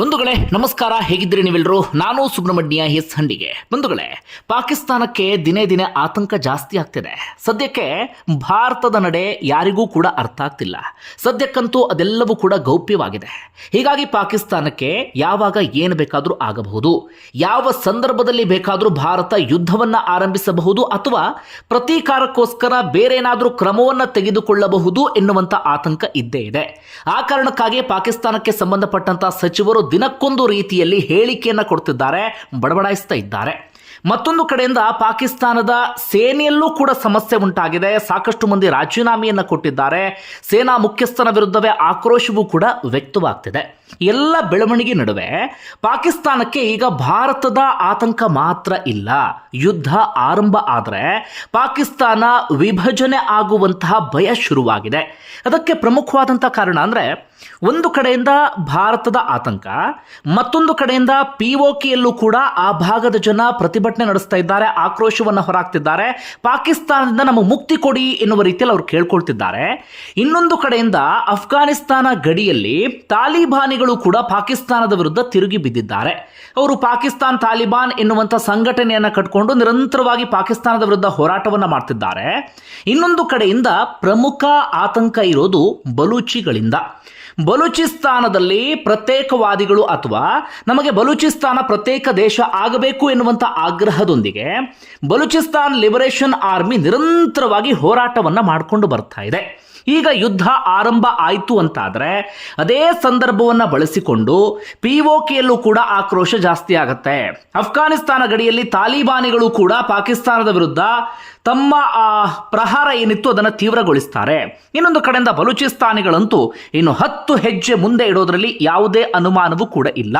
ಬಂಧುಗಳೇ, ನಮಸ್ಕಾರ. ಹೇಗಿದ್ದೀರಿ ನೀವೆಲ್ಲರೂ ನಾನು ಸುಬ್ರಹ್ಮಣ್ಯ ಎಸ್ ಹಂಡಿಗೆ. ಬಂಧುಗಳೇ, ಪಾಕಿಸ್ತಾನಕ್ಕೆ ದಿನೇ ದಿನೇ ಆತಂಕ ಜಾಸ್ತಿ ಆಗ್ತಿದೆ. ಸದ್ಯಕ್ಕೆ ಭಾರತದ ನಡೆ ಯಾರಿಗೂ ಕೂಡ ಅರ್ಥ ಆಗ್ತಿಲ್ಲ. ಸದ್ಯಕ್ಕಂತೂ ಅದೆಲ್ಲವೂ ಕೂಡ ಗೌಪ್ಯವಾಗಿದೆ. ಹೀಗಾಗಿ ಪಾಕಿಸ್ತಾನಕ್ಕೆ ಯಾವಾಗ ಏನು ಬೇಕಾದರೂ ಆಗಬಹುದು. ಯಾವ ಸಂದರ್ಭದಲ್ಲಿ ಬೇಕಾದರೂ ಭಾರತ ಯುದ್ಧವನ್ನ ಆರಂಭಿಸಬಹುದು ಅಥವಾ ಪ್ರತೀಕಾರಕ್ಕೋಸ್ಕರ ಬೇರೇನಾದರೂ ಕ್ರಮವನ್ನ ತೆಗೆದುಕೊಳ್ಳಬಹುದು ಎನ್ನುವಂಥ ಆತಂಕ ಇದ್ದೇ ಇದೆ. ಆ ಕಾರಣಕ್ಕಾಗಿ ಪಾಕಿಸ್ತಾನಕ್ಕೆ ಸಂಬಂಧಪಟ್ಟಂತಹ ಸಚಿವರು ದಿನಕ್ಕೊಂದು ರೀತಿಯಲ್ಲಿ ಹೇಳಿಕೆಯನ್ನು ಕೊಡ್ತಿದ್ದಾರೆ ಬಡಬಡಾಯಿಸ್ತಾ ಇದ್ದಾರೆ. ಮತ್ತೊಂದು ಕಡೆಯಿಂದ ಪಾಕಿಸ್ತಾನದ ಸೇನೆಯಲ್ಲೂ ಕೂಡ ಸಮಸ್ಯೆ ಉಂಟಾಗಿದೆ. ಸಾಕಷ್ಟು ಮಂದಿ ರಾಜೀನಾಮೆಯನ್ನು ಕೊಟ್ಟಿದ್ದಾರೆ. ಸೇನಾ ಮುಖ್ಯಸ್ಥನ ವಿರುದ್ಧವೇ ಆಕ್ರೋಶವೂ ಕೂಡ ವ್ಯಕ್ತವಾಗ್ತಿದೆ. ಎಲ್ಲ ಬೆಳವಣಿಗೆ ನಡುವೆ ಪಾಕಿಸ್ತಾನಕ್ಕೆ ಈಗ ಭಾರತದ ಆತಂಕ ಮಾತ್ರ ಇಲ್ಲ. ಯುದ್ಧ ಆರಂಭ ಆದರೆ ಪಾಕಿಸ್ತಾನ ವಿಭಜನೆ ಆಗುವಂತಹ ಭಯ ಶುರುವಾಗಿದೆ. ಅದಕ್ಕೆ ಪ್ರಮುಖವಾದಂಥ ಕಾರಣ ಅಂದರೆ ಒಂದು ಕಡೆಯಿಂದ ಭಾರತದ ಆತಂಕ, ಮತ್ತೊಂದು ಕಡೆಯಿಂದ ಪಿ ಯಲ್ಲೂ ಕೂಡ ಆ ಭಾಗದ ಜನ ಪ್ರತಿಭಟನೆ ನಡೆಸ್ತಾ ಇದ್ದಾರೆ, ಆಕ್ರೋಶವನ್ನು ಹೊರಾಗ್ತಿದ್ದಾರೆ ಪಾಕಿಸ್ತಾನದಿಂದ ನಮ್ಮ ಮುಕ್ತಿ ಕೊಡಿ ಎನ್ನುವ ರೀತಿಯಲ್ಲಿ ಅವರು ಕೇಳ್ಕೊಳ್ತಿದ್ದಾರೆ. ಇನ್ನೊಂದು ಕಡೆಯಿಂದ ಅಫ್ಘಾನಿಸ್ತಾನ ಗಡಿಯಲ್ಲಿ ತಾಲಿಬಾನಿಗಳು ಕೂಡ ಪಾಕಿಸ್ತಾನದ ವಿರುದ್ಧ ತಿರುಗಿ ಬಿದ್ದಿದ್ದಾರೆ. ಅವರು ಪಾಕಿಸ್ತಾನ್ ತಾಲಿಬಾನ್ ಎನ್ನುವಂಥ ಸಂಘಟನೆಯನ್ನು ಕಟ್ಕೊಂಡು ನಿರಂತರವಾಗಿ ಪಾಕಿಸ್ತಾನದ ವಿರುದ್ಧ ಹೋರಾಟವನ್ನು ಮಾಡ್ತಿದ್ದಾರೆ. ಇನ್ನೊಂದು ಕಡೆಯಿಂದ ಪ್ರಮುಖ ಆತಂಕ ಇರೋದು ಬಲೂಚಿಗಳಿಂದ. ಬಲೂಚಿಸ್ತಾನದಲ್ಲಿ ಪ್ರತ್ಯೇಕವಾದಿಗಳು ಅಥವಾ ನಮಗೆ ಬಲೂಚಿಸ್ತಾನ ಪ್ರತ್ಯೇಕ ದೇಶ ಆಗಬೇಕು ಎನ್ನುವಂಥ ಆಗ್ರಹದೊಂದಿಗೆ ಬಲೂಚಿಸ್ತಾನ್ ಲಿಬರೇಷನ್ ಆರ್ಮಿ ನಿರಂತರವಾಗಿ ಹೋರಾಟವನ್ನು ಮಾಡಿಕೊಂಡು ಬರ್ತಾ ಇದೆ. ಈಗ ಯುದ್ಧ ಆರಂಭ ಆಯಿತು ಅಂತಾದರೆ ಅದೇ ಸಂದರ್ಭವನ್ನು ಬಳಸಿಕೊಂಡು ಪಿ ಕೆಯಲ್ಲೂ ಕೂಡ ಆಕ್ರೋಶ ಜಾಸ್ತಿ ಆಗುತ್ತೆ. ಅಫ್ಘಾನಿಸ್ತಾನ ಗಡಿಯಲ್ಲಿ ತಾಲಿಬಾನಿಗಳು ಕೂಡ ಪಾಕಿಸ್ತಾನದ ವಿರುದ್ಧ ತಮ್ಮ, ಆ, ಪ್ರಹಾರ ಏನಿತ್ತು ಅದನ್ನು ತೀವ್ರಗೊಳಿಸ್ತಾರೆ. ಇನ್ನೊಂದು ಕಡೆಯಿಂದ ಬಲೂಚಿಸ್ತಾನಿಗಳಂತೂ ಇನ್ನು ಹತ್ತು ಹೆಜ್ಜೆ ಮುಂದೆ ಇಡೋದರಲ್ಲಿ ಯಾವುದೇ ಅನುಮಾನವೂ ಕೂಡ ಇಲ್ಲ.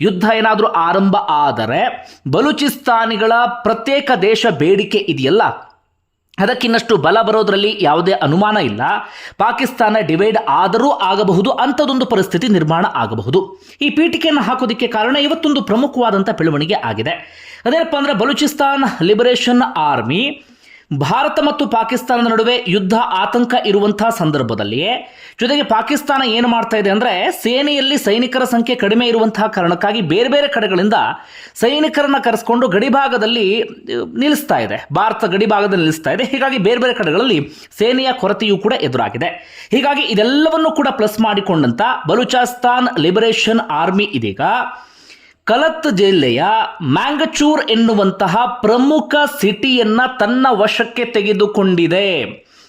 ಯುದ್ಧ ಏನಾದರೂ ಆರಂಭ ಆದರೆ ಬಲೂಚಿಸ್ತಾನಿಗಳ ಪ್ರತ್ಯೇಕ ದೇಶ ಬೇಡಿಕೆ ಇದೆಯಲ್ಲ? ಅದಕ್ಕಿನ್ನಷ್ಟು ಬಲ ಬರೋದರಲ್ಲಿ ಯಾವುದೇ ಅನುಮಾನ ಇಲ್ಲ. ಪಾಕಿಸ್ತಾನ ಡಿವೈಡ್ ಆದರೂ ಆಗಬಹುದು, ಅಂಥದ್ದೊಂದು ಪರಿಸ್ಥಿತಿ ನಿರ್ಮಾಣ ಆಗಬಹುದು. ಈ ಪೀಠಿಕೆಯನ್ನು ಹಾಕೋದಕ್ಕೆ ಕಾರಣ ಇವತ್ತೊಂದು ಪ್ರಮುಖವಾದಂಥ ಬೆಳವಣಿಗೆ ಆಗಿದೆ. ಅದೇನಪ್ಪ ಅಂದರೆ, ಬಲೂಚಿಸ್ತಾನ್ ಲಿಬರೇಷನ್ ಆರ್ಮಿ ಭಾರತ ಮತ್ತು ಪಾಕಿಸ್ತಾನದ ನಡುವೆ ಯುದ್ಧ ಆತಂಕ ಇರುವಂತಹ ಸಂದರ್ಭದಲ್ಲಿ ಜೊತೆಗೆ ಪಾಕಿಸ್ತಾನ ಏನು ಮಾಡ್ತಾ ಇದೆ ಅಂದರೆ ಸೇನೆಯಲ್ಲಿ ಸೈನಿಕರ ಸಂಖ್ಯೆ ಕಡಿಮೆ ಇರುವಂತಹ ಕಾರಣಕ್ಕಾಗಿ ಬೇರೆ ಬೇರೆ ಕಡೆಗಳಿಂದ ಸೈನಿಕರನ್ನ ಕರೆಸ್ಕೊಂಡು ಗಡಿಭಾಗದಲ್ಲಿ ನಿಲ್ಲಿಸ್ತಾ ಇದೆ. ಭಾರತ ಗಡಿಭಾಗದಲ್ಲಿ ನಿಲ್ಲಿಸ್ತಾ ಇದೆ. ಹೀಗಾಗಿ ಬೇರೆ ಬೇರೆ ಕಡೆಗಳಲ್ಲಿ ಸೇನೆಯ ಕೊರತೆಯೂ ಕೂಡ ಎದುರಾಗಿದೆ. ಹೀಗಾಗಿ ಇದೆಲ್ಲವನ್ನು ಕೂಡ ಪ್ಲಸ್ ಮಾಡಿಕೊಂಡಂತ ಬಲೂಚಿಸ್ತಾನ್ ಲಿಬರೇಷನ್ ಆರ್ಮಿ ಇದೀಗ ಕಲತ್ ಜಿಲ್ಲೆಯ ಮ್ಯಾಂಗಚೂರ್ ಎನ್ನುವಂತಹ ಪ್ರಮುಖ ಸಿಟಿಯನ್ನ ತನ್ನ ವಶಕ್ಕೆ ತೆಗೆದುಕೊಂಡಿದೆ.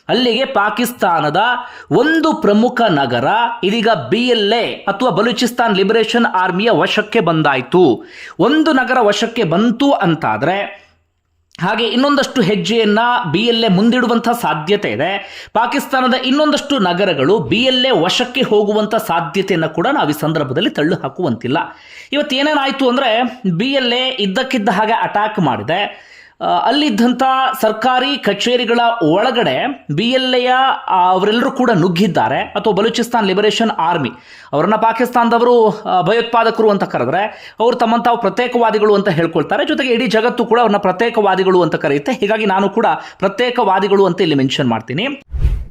ಅಲ್ಲಿಗೆ ಪಾಕಿಸ್ತಾನದ ಒಂದು ಪ್ರಮುಖ ನಗರ, ಇದೀಗ ಬಿ ಎಲ್ ಎ ಅಥವಾ ಬಲೂಚಿಸ್ತಾನ್ ಲಿಬರೇಷನ್ ಆರ್ಮಿಯ ವಶಕ್ಕೆ ಬಂದಾಯಿತು. ಒಂದು ನಗರ ವಶಕ್ಕೆ ಬಂತು ಅಂತಾದ್ರೆ ಹಾಗೆ ಇನ್ನೊಂದಷ್ಟು ಹೆಜ್ಜೆಯನ್ನು ಬಿ ಎಲ್ ಎ ಮುಂದಿಡುವಂಥ ಸಾಧ್ಯತೆ ಇದೆ. ಪಾಕಿಸ್ತಾನದ ಇನ್ನೊಂದಷ್ಟು ನಗರಗಳು ಬಿ ಎಲ್ ಎ ವಶಕ್ಕೆ ಹೋಗುವಂಥ ಸಾಧ್ಯತೆಯನ್ನು ಕೂಡ ನಾವು ಈ ಸಂದರ್ಭದಲ್ಲಿ ತಳ್ಳು ಹಾಕುವಂತಿಲ್ಲ. ಇವತ್ತು ಏನೇನಾಯಿತು ಅಂದರೆ ಬಿ ಎಲ್ ಎ ಇದ್ದಕ್ಕಿದ್ದ ಹಾಗೆ ಅಟ್ಯಾಕ್ ಮಾಡಿದೆ. ಅಲ್ಲಿದ್ದಂಥ ಸರ್ಕಾರಿ ಕಚೇರಿಗಳ ಒಳಗಡೆ ಬಿ ಎಲ್ ಎಯ ಅವರೆಲ್ಲರೂ ಕೂಡ ನುಗ್ಗಿದ್ದಾರೆ. ಅಥವಾ ಬಲೂಚಿಸ್ತಾನ್ ಲಿಬರೇಷನ್ ಆರ್ಮಿ. ಅವರನ್ನ ಪಾಕಿಸ್ತಾನದವರು ಭಯೋತ್ಪಾದಕರು ಅಂತ ಕರೆದ್ರೆ ಅವರು ತಮ್ಮಂಥ ಪ್ರತ್ಯೇಕವಾದಿಗಳು ಅಂತ ಹೇಳ್ಕೊಳ್ತಾರೆ. ಜೊತೆಗೆ ಇಡೀ ಜಗತ್ತು ಕೂಡ ಅವ್ರನ್ನ ಪ್ರತ್ಯೇಕವಾದಿಗಳು ಅಂತ ಕರೆಯುತ್ತೆ. ಹೀಗಾಗಿ ನಾನು ಕೂಡ ಪ್ರತ್ಯೇಕವಾದಿಗಳು ಅಂತ ಇಲ್ಲಿ ಮೆನ್ಷನ್ ಮಾಡ್ತೀನಿ.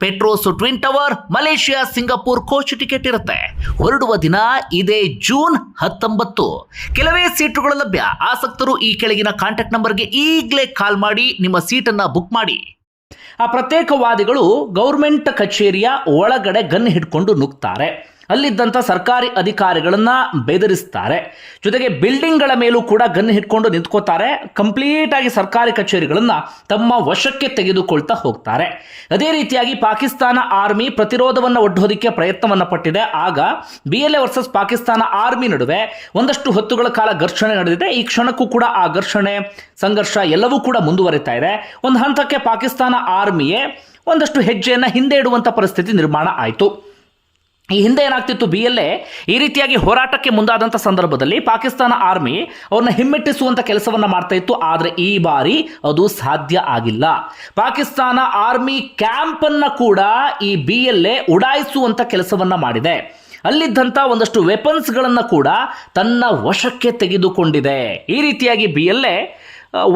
Petronas twin tower, Malaysia, Singapore coach ticket ಇರುತ್ತೆ. ಹೊರಡುವ ದಿನ ಇದೇ ಜೂನ್ ಹತ್ತೊಂಬತ್ತು. ಕೆಲವೇ ಸೀಟುಗಳು ಲಭ್ಯ. ಆಸಕ್ತರು ಈ ಕೆಳಗಿನ ಕಾಂಟ್ಯಾಕ್ಟ್ ನಂಬರ್ಗೆ ಈಗಲೇ ಕಾಲ್ ಮಾಡಿ, ನಿಮ್ಮ ಸೀಟನ್ನು ಬುಕ್ ಮಾಡಿ. ಆ ಪ್ರತ್ಯೇಕವಾದಿಗಳು ಗೌರ್ಮೆಂಟ್ ಕಚೇರಿಯ ಒಳಗಡೆ ಗನ್ ಹಿಡ್ಕೊಂಡು ನುಗ್ತಾರೆ. ಅಲ್ಲಿದ್ದಂಥ ಸರ್ಕಾರಿ ಅಧಿಕಾರಿಗಳನ್ನ ಬೆದರಿಸ್ತಾರೆ. ಜೊತೆಗೆ ಬಿಲ್ಡಿಂಗ್ಗಳ ಮೇಲೂ ಕೂಡ ಗನ್ ಹಿಡ್ಕೊಂಡು ನಿಂತ್ಕೋತಾರೆ. ಕಂಪ್ಲೀಟ್ ಆಗಿ ಸರ್ಕಾರಿ ಕಚೇರಿಗಳನ್ನ ತಮ್ಮ ವಶಕ್ಕೆ ತೆಗೆದುಕೊಳ್ತಾ ಹೋಗ್ತಾರೆ. ಅದೇ ರೀತಿಯಾಗಿ ಪಾಕಿಸ್ತಾನ ಆರ್ಮಿ ಪ್ರತಿರೋಧವನ್ನು ಒಡ್ಡೋದಕ್ಕೆ ಪ್ರಯತ್ನವನ್ನ ಪಟ್ಟಿದೆ. ಆಗ B L A versus Pakistan army ನಡುವೆ ಒಂದಷ್ಟು ಹೊತ್ತುಗಳ ಕಾಲ ಘರ್ಷಣೆ ನಡೆದಿದೆ. ಈ ಕ್ಷಣಕ್ಕೂ ಕೂಡ ಆ ಘರ್ಷಣೆ, ಸಂಘರ್ಷ ಎಲ್ಲವೂ ಕೂಡ ಮುಂದುವರಿತಾ ಇದೆ. ಒಂದು ಹಂತಕ್ಕೆ ಪಾಕಿಸ್ತಾನ ಆರ್ಮಿಯೇ ಒಂದಷ್ಟು ಹೆಜ್ಜೆಯನ್ನು ಹಿಂದೆ ಇಡುವಂಥ ಪರಿಸ್ಥಿತಿ ನಿರ್ಮಾಣ ಆಯಿತು. ಈ ಹಿಂದೆ ಏನಾಗ್ತಿತ್ತು ಬಿ ಎಲ್ ಎ ಈ ರೀತಿಯಾಗಿ ಹೋರಾಟಕ್ಕೆ ಮುಂದಾದಂಥ ಸಂದರ್ಭದಲ್ಲಿ ಪಾಕಿಸ್ತಾನ ಆರ್ಮಿ ಅವ್ರನ್ನ ಹಿಮ್ಮೆಟ್ಟಿಸುವಂತ ಕೆಲಸವನ್ನ ಮಾಡ್ತಾ ಇತ್ತು. ಆದರೆ ಈ ಬಾರಿ ಅದು ಸಾಧ್ಯ ಆಗಿಲ್ಲ. ಪಾಕಿಸ್ತಾನ ಆರ್ಮಿ ಕ್ಯಾಂಪ್ ಅನ್ನ ಕೂಡ ಈ ಬಿ ಎಲ್ ಎ ಉಡಾಯಿಸುವಂತ ಕೆಲಸವನ್ನ ಮಾಡಿದೆ. ಅಲ್ಲಿದ್ದಂಥ ಒಂದಷ್ಟು ವೆಪನ್ಸ್ಗಳನ್ನು ಕೂಡ ತನ್ನ ವಶಕ್ಕೆ ತೆಗೆದುಕೊಂಡಿದೆ. ಈ ರೀತಿಯಾಗಿ ಬಿ ಎಲ್ ಎ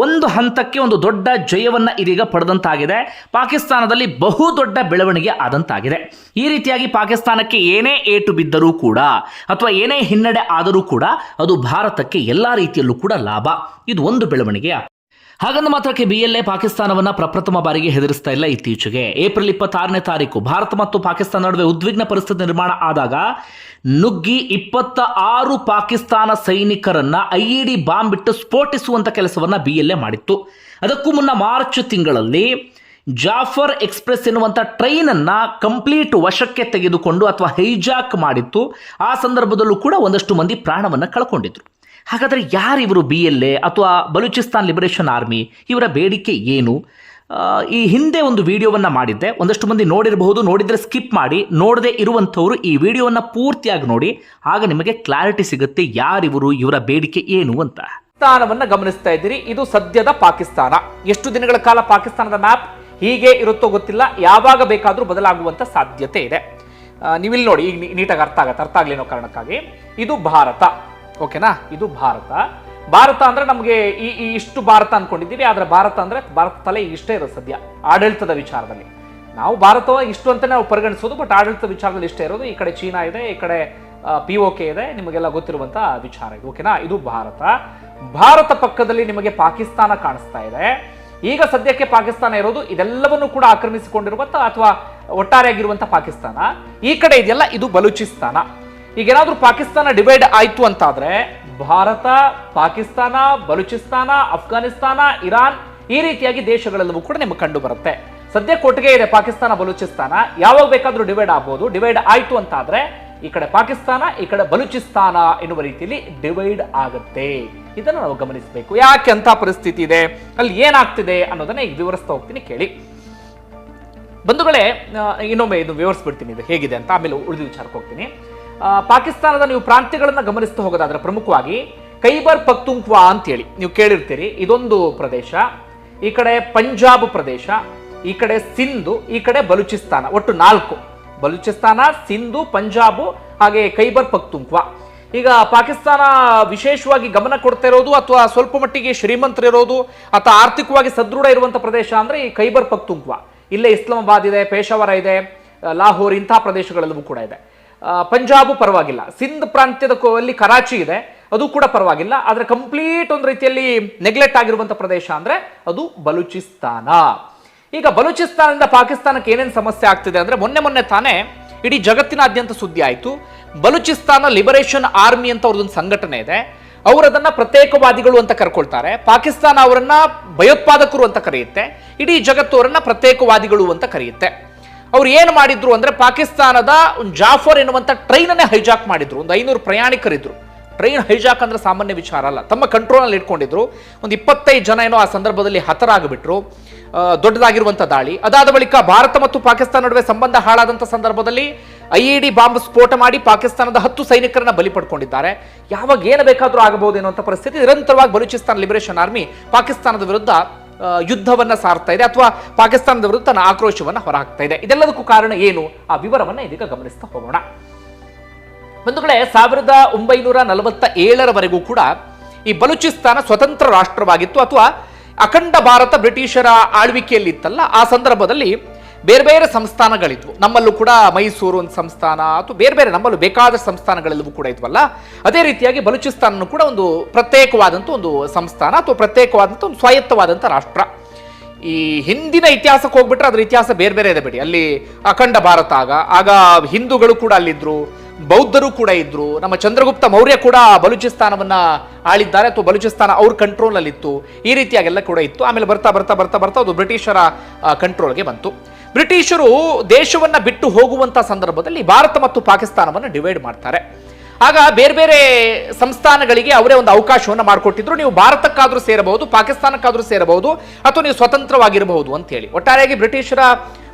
ಒಂದು ಹಂತಕ್ಕೆ ಒಂದು ದೊಡ್ಡ ಜಯವನ್ನು ಇದೀಗ ಪಡೆದಂತಾಗಿದೆ. ಪಾಕಿಸ್ತಾನದಲ್ಲಿ ಬಹು ದೊಡ್ಡ ಬೆಳವಣಿಗೆ ಆದಂತಾಗಿದೆ. ಈ ರೀತಿಯಾಗಿ ಪಾಕಿಸ್ತಾನಕ್ಕೆ ಏನೇ ಏಟು ಬಿದ್ದರೂ ಕೂಡ ಅಥವಾ ಏನೇ ಹಿನ್ನಡೆ ಆದರೂ ಕೂಡ ಅದು ಭಾರತಕ್ಕೆ ಎಲ್ಲ ರೀತಿಯಲ್ಲೂ ಕೂಡ ಲಾಭ. ಇದು ಒಂದು ಬೆಳವಣಿಗೆ ಹಾಗಂದ ಮಾತ್ರಕ್ಕೆ ಬಿ ಎಲ್ ಎ ಪಾಕಿಸ್ತಾನವನ್ನ ಪ್ರಪ್ರಥಮ ಬಾರಿಗೆ ಹೆದರಿಸ್ತಾ ಇಲ್ಲ ಇತ್ತೀಚೆಗೆ. ಏಪ್ರಿಲ್ ಇಪ್ಪತ್ತಾರನೇ ತಾರೀಕು ಭಾರತ ಮತ್ತು ಪಾಕಿಸ್ತಾನ ನಡುವೆ ಉದ್ವಿಗ್ನ ಪರಿಸ್ಥಿತಿ ನಿರ್ಮಾಣ ಆದಾಗ ನುಗ್ಗಿ ಇಪ್ಪತ್ತ ಆರು ಪಾಕಿಸ್ತಾನ ಸೈನಿಕರನ್ನ ಐಇಡಿ ಬಾಂಬ್ ಬಿಟ್ಟು ಸ್ಫೋಟಿಸುವಂತ ಕೆಲಸವನ್ನ ಬಿ ಎಲ್ ಎ ಮಾಡಿತ್ತು. ಅದಕ್ಕೂ ಮುನ್ನ ಮಾರ್ಚ್ ತಿಂಗಳಲ್ಲಿ ಜಾಫರ್ ಎಕ್ಸ್ಪ್ರೆಸ್ ಎನ್ನುವಂಥ ಟ್ರೈನನ್ನು ಕಂಪ್ಲೀಟ್ ವಶಕ್ಕೆ ತೆಗೆದುಕೊಂಡು ಅಥವಾ ಹೈಜಾಕ್ ಮಾಡಿತ್ತು. ಆ ಸಂದರ್ಭದಲ್ಲೂ ಕೂಡ ಒಂದಷ್ಟು ಮಂದಿ ಪ್ರಾಣವನ್ನು ಕಳ್ಕೊಂಡಿದ್ರು. ಹಾಗಾದರೆ ಯಾರಿವರು ಬಿ ಎಲ್ ಎ ಅಥವಾ ಬಲೂಚಿಸ್ತಾನ್ ಲಿಬರೇಷನ್ ಆರ್ಮಿ ಇವರ ಬೇಡಿಕೆ ಏನು? ಈ ಹಿಂದೆ ಒಂದು ವಿಡಿಯೋವನ್ನು ಮಾಡಿದ್ದೆ. ಒಂದಷ್ಟು ಮಂದಿ ನೋಡಿರಬಹುದು, ನೋಡಿದರೆ ಸ್ಕಿಪ್ ಮಾಡಿ. ನೋಡದೆ ಇರುವಂಥವರು ಈ ವಿಡಿಯೋವನ್ನು ಪೂರ್ತಿಯಾಗಿ ನೋಡಿ. ಆಗ ನಿಮಗೆ ಕ್ಲಾರಿಟಿ ಸಿಗುತ್ತೆ ಯಾರಿವರು ಇವರ ಬೇಡಿಕೆ ಏನು ಅಂತ. ಸ್ಥಾನವನ್ನು ಗಮನಿಸ್ತಾ ಇದ್ದೀರಿ. ಇದು ಸದ್ಯದ ಪಾಕಿಸ್ತಾನ. ಎಷ್ಟು ದಿನಗಳ ಕಾಲ ಪಾಕಿಸ್ತಾನದ ಮ್ಯಾಪ್ ಹೀಗೆ ಇರುತ್ತೋ ಗೊತ್ತಿಲ್ಲ. ಯಾವಾಗ ಬೇಕಾದರೂ ಬದಲಾಗುವಂತ ಸಾಧ್ಯತೆ ಇದೆ. ನೀವಿಲ್ಲಿ ನೋಡಿ, ಈಗ ನೀಟಾಗಿ ಅರ್ಥ ಆಗತ್ತೆ ಅರ್ಥ ಆಗಲಿನೋ ಕಾರಣಕ್ಕಾಗಿ. ಇದು ಭಾರತ. ಓಕೆನಾ? ಇದು ಭಾರತ. ಭಾರತ ಅಂದ್ರೆ ನಮಗೆ ಈ ಇಷ್ಟು ಭಾರತ ಅನ್ಕೊಂಡಿದ್ದೀವಿ. ಆದ್ರೆ ಭಾರತ ಅಂದ್ರೆ ಭಾರತ ತಲೆ ಇಷ್ಟೇ ಇರೋದು ಸದ್ಯ, ಆಡಳಿತದ ವಿಚಾರದಲ್ಲಿ. ನಾವು ಭಾರತವ ಇಷ್ಟು ಅಂತ ನಾವು ಪರಿಗಣಿಸೋದು ಬಟ್ ಆಡಳಿತ ವಿಚಾರದಲ್ಲಿ ಇಷ್ಟೇ ಇರೋದು. ಈ ಕಡೆ ಚೀನಾ ಇದೆ, ಈ ಕಡೆ ಪಿ ಒ ಕೆ ಇದೆ. ನಿಮಗೆಲ್ಲ ಗೊತ್ತಿರುವಂತ ವಿಚಾರ ಇದು, ಓಕೆನಾ? ಇದು ಭಾರತ. ಭಾರತ ಪಕ್ಕದಲ್ಲಿ ನಿಮಗೆ ಪಾಕಿಸ್ತಾನ ಕಾಣಿಸ್ತಾ ಇದೆ. ಈಗ ಸದ್ಯಕ್ಕೆ ಪಾಕಿಸ್ತಾನ ಇರೋದು ಇದೆಲ್ಲವನ್ನು ಕೂಡ ಆಕ್ರಮಿಸಿಕೊಂಡಿರುವಂತ ಅಥವಾ ಒಟ್ಟಾರೆಯಾಗಿರುವಂಥ ಪಾಕಿಸ್ತಾನ. ಈ ಕಡೆ ಇದೆಯಲ್ಲ, ಇದು ಬಲೂಚಿಸ್ತಾನ. ಈಗ ಏನಾದ್ರೂ ಪಾಕಿಸ್ತಾನ ಡಿವೈಡ್ ಆಯ್ತು ಅಂತಾದ್ರೆ ಭಾರತ, ಪಾಕಿಸ್ತಾನ, ಬಲೂಚಿಸ್ತಾನ, ಅಫ್ಘಾನಿಸ್ತಾನ, ಇರಾನ್ ಈ ರೀತಿಯಾಗಿ ದೇಶಗಳೆಲ್ಲವೂ ಕೂಡ ನಿಮಗೆ ಕಂಡು ಬರುತ್ತೆ ಸದ್ಯ ಕೊಟ್ಟಿಗೆ ಇದೆ ಪಾಕಿಸ್ತಾನ, ಬಲೂಚಿಸ್ತಾನ. ಯಾವಾಗ ಬೇಕಾದ್ರೂ ಡಿವೈಡ್ ಆಗ್ಬೋದು. ಡಿವೈಡ್ ಆಯ್ತು ಅಂತಾದ್ರೆ ಈ ಕಡೆ ಪಾಕಿಸ್ತಾನ, ಈ ಕಡೆ ಬಲೂಚಿಸ್ತಾನ ಎನ್ನುವ ರೀತಿಯಲ್ಲಿ ಡಿವೈಡ್ ಆಗುತ್ತೆ. ಇದನ್ನು ನಾವು ಗಮನಿಸಬೇಕು. ಯಾಕೆ ಅಂತ ಪರಿಸ್ಥಿತಿ ಇದೆ? ಅಲ್ಲಿ ಏನಾಗ್ತಿದೆ ಅನ್ನೋದನ್ನ ಈಗ ವಿವರಿಸ್ತಾ ಹೋಗ್ತೀನಿ, ಕೇಳಿ. ಬಂಧುಗಳೇ ಇನ್ನೊಮ್ಮೆ ಇದು ವಿವರಿಸ್ಬಿಡ್ತೀನಿ. ಇದು ಹೇಗಿದೆ ಅಂತ ಆಮೇಲೆ ಉಳಿದ ವಿಚಾರಕ್ಕೆ ಹೋಗ್ತೀನಿ. ಪಾಕಿಸ್ತಾನದ ನೀವು ಪ್ರಾಂತ್ಯಗಳನ್ನು ಗಮನಿಸ್ತಾ ಹೋಗೋದಾದ್ರೆ ಪ್ರಮುಖವಾಗಿ ಕೈಬರ್ ಪಕ್ತುಂಕ್ವಾ ಅಂತೇಳಿ ನೀವು ಕೇಳಿರ್ತೀರಿ. ಇದೊಂದು ಪ್ರದೇಶ, ಈ ಕಡೆ ಪಂಜಾಬ್ ಪ್ರದೇಶ, ಈ ಕಡೆ ಸಿಂಧು, ಈ ಕಡೆ ಬಲೂಚಿಸ್ತಾನ, ಒಟ್ಟು ನಾಲ್ಕು. ಬಲೂಚಿಸ್ತಾನ, ಸಿಂಧು, ಪಂಜಾಬು, ಹಾಗೆ ಕೈಬರ್ ಪಕ್ತುಂಕ್ವಾ ಈಗ ಪಾಕಿಸ್ತಾನ ವಿಶೇಷವಾಗಿ ಗಮನ ಕೊಡ್ತಾ ಇರೋದು ಅಥವಾ ಸ್ವಲ್ಪ ಮಟ್ಟಿಗೆ ಶ್ರೀಮಂತರಿರೋದು ಅಥವಾ ಆರ್ಥಿಕವಾಗಿ ಸದೃಢ ಇರುವಂಥ ಪ್ರದೇಶ ಅಂದ್ರೆ ಈ ಕೈಬರ್ ಪಕ್ತುಂಕ್ವಾ ಇಲ್ಲೇ ಇಸ್ಲಾಮಾಬಾದ್ ಇದೆ ಪೇಶಾವರ ಇದೆ, ಲಾಹೋರ್ ಇಂತಹ ಪ್ರದೇಶಗಳೆಲ್ಲವೂ ಕೂಡ ಇದೆ. ಪಂಜಾಬು ಪರವಾಗಿಲ್ಲ. ಸಿಂಧ್ ಪ್ರಾಂತ್ಯದ ಅಲ್ಲಿ ಕರಾಚಿ ಇದೆ. ಅದು ಕೂಡ ಪರವಾಗಿಲ್ಲ. ಆದರೆ ಕಂಪ್ಲೀಟ್ ಒಂದು ರೀತಿಯಲ್ಲಿ ನೆಗ್ಲೆಕ್ಟ್ ಆಗಿರುವಂತ ಪ್ರದೇಶ ಅಂದ್ರೆ ಅದು ಬಲೂಚಿಸ್ತಾನ. ಈಗ ಬಲೂಚಿಸ್ತಾನದಿಂದ ಪಾಕಿಸ್ತಾನಕ್ಕೆ ಏನೇನು ಸಮಸ್ಯೆ ಆಗ್ತಿದೆ ಅಂದ್ರೆ ಮೊನ್ನೆ ಮೊನ್ನೆ ತಾನೇ ಇಡೀ ಜಗತ್ತಿನಾದ್ಯಂತ ಸುದ್ದಿ ಆಯಿತು. ಬಲೂಚಿಸ್ತಾನ ಲಿಬರೇಷನ್ ಆರ್ಮಿ ಅಂತ ಅವ್ರದ್ದೊಂದು ಸಂಘಟನೆ ಇದೆ. ಅವರದನ್ನ ಪ್ರತ್ಯೇಕವಾದಿಗಳು ಅಂತ ಕರ್ಕೊಳ್ತಾರೆ. ಪಾಕಿಸ್ತಾನ ಅವರನ್ನ ಭಯೋತ್ಪಾದಕರು ಅಂತ ಕರೆಯುತ್ತೆ. ಇಡೀ ಜಗತ್ತು ಅವರನ್ನ ಪ್ರತ್ಯೇಕವಾದಿಗಳು ಅಂತ ಕರೆಯುತ್ತೆ. ಅವ್ರು ಏನು ಮಾಡಿದ್ರು ಅಂದರೆ ಪಾಕಿಸ್ತಾನದ ಒಂದು ಜಾಫರ್ ಎನ್ನುವಂಥ ಟ್ರೈನನ್ನೇ ಹೈಜಾಕ್ ಮಾಡಿದ್ರು. ಒಂದು ಐನೂರು ಪ್ರಯಾಣಿಕರಿದ್ರು. ಟ್ರೈನ್ ಹೈಜಾಕ್ ಅಂದರೆ ಸಾಮಾನ್ಯ ವಿಚಾರ ಅಲ್ಲ. ತಮ್ಮ ಕಂಟ್ರೋಲಲ್ಲಿ ಇಟ್ಕೊಂಡಿದ್ರು. ಒಂದು ಇಪ್ಪತ್ತೈದು ಜನ ಏನೋ ಆ ಸಂದರ್ಭದಲ್ಲಿ ಹತರಾಗಿಬಿಟ್ರು. ದೊಡ್ಡದಾಗಿರುವಂಥ ದಾಳಿ. ಅದಾದ ಬಳಿಕ ಭಾರತ ಮತ್ತು ಪಾಕಿಸ್ತಾನ ನಡುವೆ ಸಂಬಂಧ ಹಾಳಾದಂಥ ಸಂದರ್ಭದಲ್ಲಿ ಐ ಇ ಡಿ ಬಾಂಬ್ ಸ್ಫೋಟ ಮಾಡಿ ಪಾಕಿಸ್ತಾನದ ಹತ್ತು ಸೈನಿಕರನ್ನ ಬಲಿ ಪಡ್ಕೊಂಡಿದ್ದಾರೆ. ಯಾವಾಗ ಏನು ಬೇಕಾದರೂ ಆಗಬಹುದು ಅಂತ ಪರಿಸ್ಥಿತಿ ನಿರಂತರವಾಗಿ ಬಲೂಚಿಸ್ತಾನ ಲಿಬರೇಷನ್ ಆರ್ಮಿ ಪಾಕಿಸ್ತಾನದ ವಿರುದ್ಧ ಯುದ್ಧವನ್ನ ಸಾರ್ತಾ ಇದೆ ಅಥವಾ ಪಾಕಿಸ್ತಾನದ ವಿರುದ್ಧ ತನ್ನ ಆಕ್ರೋಶವನ್ನ ಹೊರಹಾಕ್ತಾ ಇದೆ. ಇದೆಲ್ಲದಕ್ಕೂ ಕಾರಣ ಏನು? ಆ ವಿವರವನ್ನ ಇದೀಗ ಗಮನಿಸ್ತಾ ಹೋಗೋಣ. ಬಂಧುಗಳೇ, ಸಾವಿರದ ಒಂಬೈನೂರ ನಲವತ್ತ ಏಳರವರೆಗೂ ಕೂಡ ಈ ಬಲೂಚಿಸ್ತಾನ ಸ್ವತಂತ್ರ ರಾಷ್ಟ್ರವಾಗಿತ್ತು ಅಥವಾ ಅಖಂಡ ಭಾರತ ಬ್ರಿಟಿಷರ ಆಳ್ವಿಕೆಯಲ್ಲಿತ್ತಲ್ಲ? ಆ ಸಂದರ್ಭದಲ್ಲಿ ಬೇರೆ ಬೇರೆ ಸಂಸ್ಥಾನಗಳಿದ್ವು. ನಮ್ಮಲ್ಲೂ ಕೂಡ ಮೈಸೂರು ಒಂದು ಸಂಸ್ಥಾನ, ಅಥವಾ ಬೇರೆ ಬೇರೆ ನಮ್ಮಲ್ಲೂ ಬೇಕಾದ ಸಂಸ್ಥಾನಗಳೆಲ್ಲವೂ ಕೂಡ ಇದ್ವಲ್ಲ. ಅದೇ ರೀತಿಯಾಗಿ ಬಲೂಚಿಸ್ತಾನ ಕೂಡ ಒಂದು ಪ್ರತ್ಯೇಕವಾದಂಥ ಒಂದು ಸಂಸ್ಥಾನ, ಅಥವಾ ಪ್ರತ್ಯೇಕವಾದಂಥ ಒಂದು ಸ್ವಾಯತ್ತವಾದಂಥ ರಾಷ್ಟ್ರ. ಈ ಹಿಂದಿನ ಇತಿಹಾಸಕ್ಕೆ ಹೋಗ್ಬಿಟ್ರೆ ಅದರ ಇತಿಹಾಸ ಬೇರೆ ಬೇರೆ ಇದೆ ಬಿಡಿ. ಅಲ್ಲಿ ಅಖಂಡ ಭಾರತ ಆಗ ಆಗ ಹಿಂದೂಗಳು ಕೂಡ ಅಲ್ಲಿದ್ದರು, ಬೌದ್ಧರು ಕೂಡ ಇದ್ದರು, ನಮ್ಮ ಚಂದ್ರಗುಪ್ತ ಮೌರ್ಯ ಕೂಡ ಬಲೂಚಿಸ್ತಾನವನ್ನು ಆಳಿದ್ದಾರೆ, ಅಥವಾ ಬಲೂಚಿಸ್ತಾನ ಅವ್ರ ಕಂಟ್ರೋಲಲ್ಲಿತ್ತು ಈ ರೀತಿಯಾಗೆಲ್ಲ ಕೂಡ ಇತ್ತು. ಆಮೇಲೆ ಬರ್ತಾ ಬರ್ತಾ ಬರ್ತಾ ಬರ್ತಾ ಅದು ಬ್ರಿಟಿಷರ ಕಂಟ್ರೋಲ್ಗೆ ಬಂತು. ಬ್ರಿಟಿಷರು ದೇಶವನ್ನ ಬಿಟ್ಟು ಹೋಗುವಂತ ಸಂದರ್ಭದಲ್ಲಿ ಭಾರತ ಮತ್ತು ಪಾಕಿಸ್ತಾನವನ್ನು ಡಿವೈಡ್ ಮಾಡ್ತಾರೆ. ಆಗ ಬೇರೆ ಬೇರೆ ಸಂಸ್ಥಾನಗಳಿಗೆ ಅವರೇ ಒಂದು ಅವಕಾಶವನ್ನು ಮಾಡಿಕೊಟ್ಟಿದ್ರು. ನೀವು ಭಾರತಕ್ಕಾದರೂ ಸೇರಬಹುದು, ಪಾಕಿಸ್ತಾನಕ್ಕಾದರೂ ಸೇರಬಹುದು, ಅಥವಾ ನೀವು ಸ್ವತಂತ್ರವಾಗಿರಬಹುದು ಅಂತ ಹೇಳಿ. ಒಟ್ಟಾರೆಯಾಗಿ ಬ್ರಿಟಿಷರ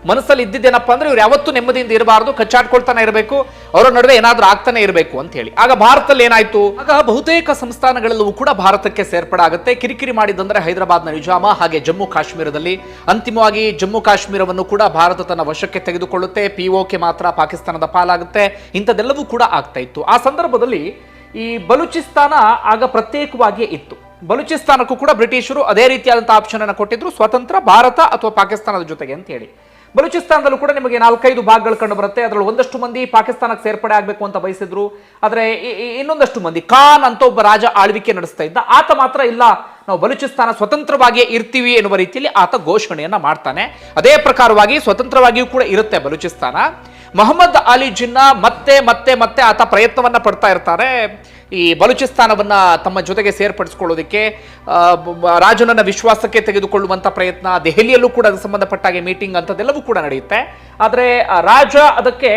ಮನಸ್ಸಲ್ಲಿ ಇದ್ದಿದ್ದೇನಪ್ಪ ಅಂದ್ರೆ ಇವ್ರು ಯಾವತ್ತೂ ನೆಮ್ಮದಿಯಿಂದ ಇರಬಾರ್ದು, ಕಚ್ಚಾಡ್ಕೊಳ್ತಾನೆ ಇರಬೇಕು, ಅವರ ನಡುವೆ ಏನಾದ್ರೂ ಆಗ್ತಾನೆ ಇರಬೇಕು ಅಂತ ಹೇಳಿ. ಆಗ ಭಾರತದಲ್ಲಿ ಏನಾಯ್ತು? ಆಗ ಬಹುತೇಕ ಸಂಸ್ಥಾನಗಳೆಲ್ಲವೂ ಕೂಡ ಭಾರತಕ್ಕೆ ಸೇರ್ಪಡೆ ಆಗುತ್ತೆ. ಕಿರಿಕಿರಿ ಮಾಡಿದಂದ್ರೆ ಹೈದರಾಬಾದ್ನ ನಿಜಾಮ, ಹಾಗೆ ಜಮ್ಮು ಕಾಶ್ಮೀರದಲ್ಲಿ ಅಂತಿಮವಾಗಿ ಜಮ್ಮು ಕಾಶ್ಮೀರವನ್ನು ಕೂಡ ಭಾರತ ತನ್ನ ವಶಕ್ಕೆ ತೆಗೆದುಕೊಳ್ಳುತ್ತೆ. ಪಿ ಕೆ ಮಾತ್ರ ಪಾಕಿಸ್ತಾನದ ಪಾಲಾಗುತ್ತೆ. ಇಂಥದ್ದೆಲ್ಲವೂ ಕೂಡ ಆಗ್ತಾ ಇತ್ತು. ಆ ಸಂದರ್ಭದಲ್ಲಿ ಈ ಬಲೂಚಿಸ್ತಾನ ಆಗ ಪ್ರತ್ಯೇಕವಾಗಿಯೇ ಇತ್ತು. ಬಲೂಚಿಸ್ತಾನಕ್ಕೂ ಕೂಡ ಬ್ರಿಟಿಷರು ಅದೇ ರೀತಿಯಾದಂತಹ ಆಪ್ಷನ್ ಅನ್ನು ಕೊಟ್ಟಿದ್ರು. ಸ್ವತಂತ್ರ ಭಾರತ ಅಥವಾ ಪಾಕಿಸ್ತಾನದ ಜೊತೆಗೆ ಅಂತ ಹೇಳಿ. ಬಲೂಚಿಸ್ತಾನದಲ್ಲೂ ಕೂಡ ನಿಮಗೆ ನಾಲ್ಕೈದು ಭಾಗಗಳು ಕಂಡು ಬರುತ್ತೆ. ಅದರಲ್ಲಿ ಒಂದಷ್ಟು ಮಂದಿ ಪಾಕಿಸ್ತಾನಕ್ಕೆ ಸೇರ್ಪಡೆ ಆಗಬೇಕು ಅಂತ ಬಯಸಿದ್ರು. ಆದರೆ ಇನ್ನೊಂದಷ್ಟು ಮಂದಿ, ಖಾನ್ ಅಂತ ಒಬ್ಬ ರಾಜ ಆಳ್ವಿಕೆ ನಡೆಸ್ತಾ ಇದ್ದ. ಆತ ಮಾತ್ರ ಇಲ್ಲ, ನಾವು ಬಲೂಚಿಸ್ತಾನ ಸ್ವತಂತ್ರವಾಗಿಯೇ ಇರ್ತೀವಿ ಎನ್ನುವ ರೀತಿಯಲ್ಲಿ ಆತ ಘೋಷಣೆಯನ್ನ ಮಾಡ್ತಾನೆ. ಅದೇ ಪ್ರಕಾರವಾಗಿ ಸ್ವತಂತ್ರವಾಗಿಯೂ ಕೂಡ ಇರುತ್ತೆ ಬಲೂಚಿಸ್ತಾನ. ಮೊಹಮ್ಮದ್ ಅಲಿ ಜಿನ್ನಾ ಮತ್ತೆ ಮತ್ತೆ ಮತ್ತೆ ಆತ ಪ್ರಯತ್ನವನ್ನ ಪಡ್ತಾ ಇರ್ತಾರೆ. ಈ ಬಲೂಚಿಸ್ತಾನವನ್ನು ತಮ್ಮ ಜೊತೆಗೆ ಸೇರ್ಪಡಿಸ್ಕೊಳ್ಳೋದಕ್ಕೆ ರಾಜನನ್ನ ವಿಶ್ವಾಸಕ್ಕೆ ತೆಗೆದುಕೊಳ್ಳುವಂಥ ಪ್ರಯತ್ನ ದೆಹಲಿಯಲ್ಲೂ ಕೂಡ ಅದಕ್ಕೆ ಸಂಬಂಧಪಟ್ಟಾಗೆ ಮೀಟಿಂಗ್ ಅಂಥದ್ದೆಲ್ಲವೂ ಕೂಡ ನಡೆಯುತ್ತೆ. ಆದರೆ ರಾಜ ಅದಕ್ಕೆ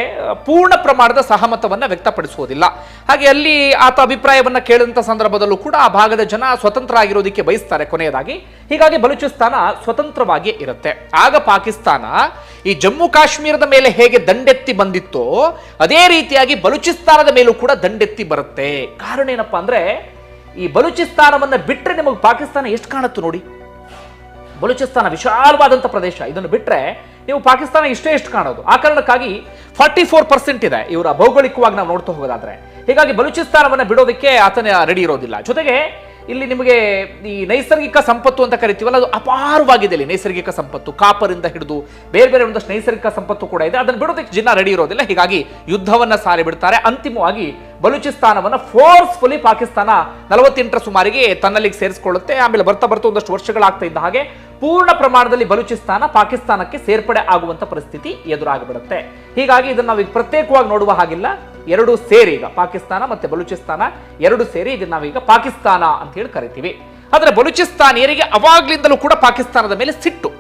ಪೂರ್ಣ ಪ್ರಮಾಣದ ಸಹಮತವನ್ನು ವ್ಯಕ್ತಪಡಿಸುವುದಿಲ್ಲ. ಹಾಗೆ ಅಲ್ಲಿ ಆತ ಅಭಿಪ್ರಾಯವನ್ನು ಕೇಳಿದಂಥ ಸಂದರ್ಭದಲ್ಲೂ ಕೂಡ ಆ ಭಾಗದ ಜನ ಸ್ವತಂತ್ರ ಆಗಿರೋದಕ್ಕೆ ಬಯಸ್ತಾರೆ ಕೊನೆಯದಾಗಿ. ಹೀಗಾಗಿ ಬಲೂಚಿಸ್ತಾನ ಸ್ವತಂತ್ರವಾಗಿ ಇರುತ್ತೆ. ಆಗ ಪಾಕಿಸ್ತಾನ ಈ ಜಮ್ಮು ಕಾಶ್ಮೀರದ ಮೇಲೆ ಹೇಗೆ ದಂಡೆತ್ತಿ ಬಂದಿತ್ತೋ, ಅದೇ ರೀತಿಯಾಗಿ ಬಲೂಚಿಸ್ತಾನದ ಮೇಲೂ ಕೂಡ ದಂಡೆತ್ತಿ ಬರುತ್ತೆ. ಕಾರಣ ಏನಪ್ಪಾ ಅಂದ್ರೆ, ಈ ಬಲೂಚಿಸ್ತಾನವನ್ನ ಬಿಟ್ರೆ ನಿಮಗೆ ಪಾಕಿಸ್ತಾನ ಎಷ್ಟು ಕಾಣುತ್ತೆ ನೋಡಿ. ಬಲೂಚಿಸ್ತಾನ ವಿಶಾಲವಾದಂಥ ಪ್ರದೇಶ. ಇದನ್ನು ಬಿಟ್ರೆ ನೀವು ಪಾಕಿಸ್ತಾನ ಇಷ್ಟೇ ಎಷ್ಟು ಕಾಣೋದು. ಆ ಕಾರಣಕ್ಕಾಗಿ ಫಾರ್ಟಿ ಫೋರ್ ಪರ್ಸೆಂಟ್ ಇದೆ ಇವರ ಭೌಗೋಳಿಕವಾಗಿ ನಾವು ನೋಡ್ತಾ ಹೋಗೋದಾದ್ರೆ. ಹೀಗಾಗಿ ಬಲೂಚಿಸ್ತಾನವನ್ನ ಬಿಡೋದಕ್ಕೆ ಆತನ ರೆಡಿ ಇರೋದಿಲ್ಲ. ಜೊತೆಗೆ ಇಲ್ಲಿ ನಿಮಗೆ ಈ ನೈಸರ್ಗಿಕ ಸಂಪತ್ತು ಅಂತ ಕರಿತೀವಲ್ಲ, ಅದು ಅಪಾರವಾಗಿದೆ ಇಲ್ಲಿ ನೈಸರ್ಗಿಕ ಸಂಪತ್ತು. ಕಾಪರಿಂದ ಹಿಡಿದು ಬೇರೆ ಬೇರೆ ಒಂದಷ್ಟು ನೈಸರ್ಗಿಕ ಸಂಪತ್ತು ಕೂಡ ಇದೆ. ಅದನ್ನು ಬಿಡೋದಕ್ಕೆ ಜನ ರೆಡಿ ಇರೋದಿಲ್ಲ. ಹೀಗಾಗಿ ಯುದ್ಧವನ್ನ ಸಾರಿ ಬಿಡ್ತಾರೆ. ಅಂತಿಮವಾಗಿ ಬಲೂಚಿಸ್ತಾನವನ್ನು ಫೋರ್ಸ್ಫುಲಿ ಪಾಕಿಸ್ತಾನ ನಲವತ್ತೆಂಟರ ಸುಮಾರಿಗೆ ತನ್ನಲ್ಲಿಗೆ ಸೇರಿಸಿಕೊಳ್ಳುತ್ತೆ. ಆಮೇಲೆ ಬರ್ತಾ ಬರ್ತಾ ಒಂದಷ್ಟು ವರ್ಷಗಳಾಗ್ತಾ ಇದ್ದ ಹಾಗೆ ಪೂರ್ಣ ಪ್ರಮಾಣದಲ್ಲಿ ಬಲೂಚಿಸ್ತಾನ ಪಾಕಿಸ್ತಾನಕ್ಕೆ ಸೇರ್ಪಡೆ ಆಗುವಂತ ಪರಿಸ್ಥಿತಿ ಎದುರಾಗಿಬಿಡುತ್ತೆ. ಹೀಗಾಗಿ ಇದನ್ನು ನಾವು ಪ್ರತ್ಯೇಕವಾಗಿ ನೋಡುವ ಹಾಗಿಲ್ಲ. ಎರಡು ಸೇರಿ ಈಗ ಪಾಕಿಸ್ತಾನ ಮತ್ತೆ ಬಲೂಚಿಸ್ತಾನ, ಎರಡು ಸೇರಿ ಇದನ್ನ ನಾವೀಗ ಪಾಕಿಸ್ತಾನ ಅಂತ ಹೇಳಿ ಕರಿತೀವಿ. ಆದ್ರೆ ಬಲೂಚಿಸ್ತಾನಿಯರಿಗೆ ಅವಾಗ್ಲಿಂದಲೂ ಕೂಡ ಪಾಕಿಸ್ತಾನದ ಮೇಲೆ ಸಿಟ್ಟು.